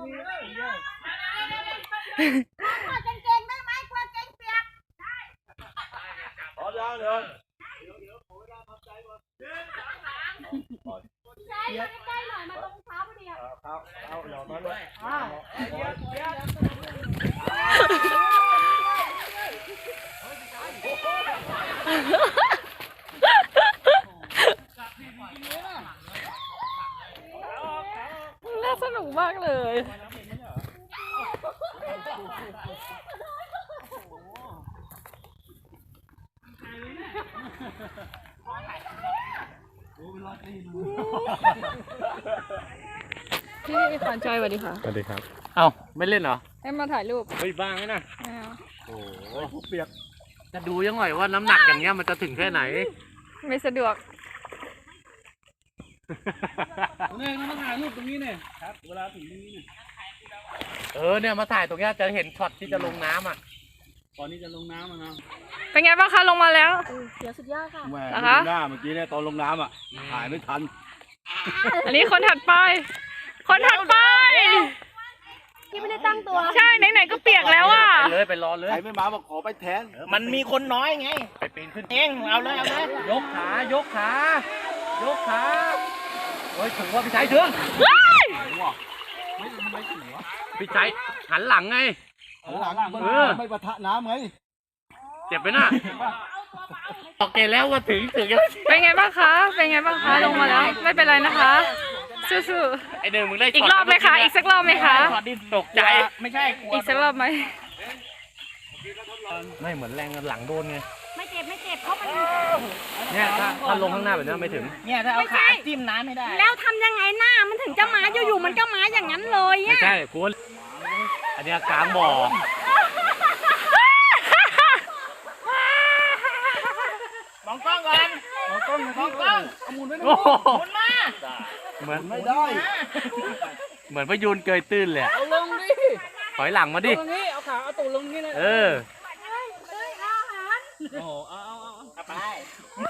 ถอดกางเกงได้ไหมกลัวเก่งเปียกพร้อมยังเดี๋ยใช่มาใกล้ๆหน่อยมาตรงเท้าพอดีอะเอาเอาหยอกมาด้วยน่าสนุก มากเลย พี่ขวัญใจสวัสดีค่ะ สวัสดีครับ เอ้าไม่เล่นเหรอ ให้มาถ่ายรูปเฮ้ยบ้างไหมนะไม่เอาโอ้โหเปียก จะดูยังไงว่าน้ำหนักอย่างเงี้ยมันจะถึงแค่ไหน ไม่สะดวก เนี่ยมาถ่ายรูปตรงนี้เนี่ยครับ เวลาถึงตรงนี้เนี่ยเออเนี่ยมาถ่ายตรงเนี้ยจะเห็นช็อตที่จะลงน้ำอะก่อนที่จะลงน้ำอะนะเป็นไงบ้างคะลงมาแล้ว เดี๋ยวสุดยอดค่ะแหมเหรอคะหน้าเมื่อกี้เนี่ยตอนลงน้ำอะถ่ายไม่ทันอันนี้คนถัดไป คนถัดไปที่ไม่ได้ตั้งตัว ใช่ไหนๆก็เปียกแล้วอะ ไปเลยไปรอเลย ใครไม่มาบอกขอไปแทนมันมีคนน้อยไง ไปปีนขึ้นเองเอาเลยเอาเลย ยกขายกขายกขา เฮ้ยถึงว่าพี่ชัยถึงพี่ชัยหันหลังไง หลังมันเออ ไม่ปะทะน้ำไงเจ็บไปน่ะโอเคแล้วว่าถึงถึงแล้วเป็นไงบ้างคะ เป็นไงบ้างคะ ลงมาแล้ว ไม่เป็นไรนะคะ สู้ไอเดินมึงได้ๆ อีกรอบไหมคะ อีกสักรอบไหมคะ ช็อตที่ตกใจ ไม่ใช่กลัวอีกสักรอบไหมไม่เหมือนแรงหลังโดนไง เนี่ยถ้าถ้าลงข้างหน้าแบบนี้ไม่ถึง เนี่ยถ้าเอาขาจิ้มน้ำไม่ได้แล้วทำยังไงหน้ามันถึงจะมาอยู่ๆมันก็มาอย่างนั้นเลยไม่อะใช่คุณอันเนี้ยกลางบ่อมองกล้องก่อนมองกล้องมองกล้องเอามุนไว้หน่โอ้อยโหหมุนมาเหมือนไม่ได้ เหมือนพยูนเกยตื้นเลยอะเอาลงดิถอยหลังมาดิ ตรงนี้เอาขาเอาตูดลงนี่เลยเออ โอ้โหเอาเอา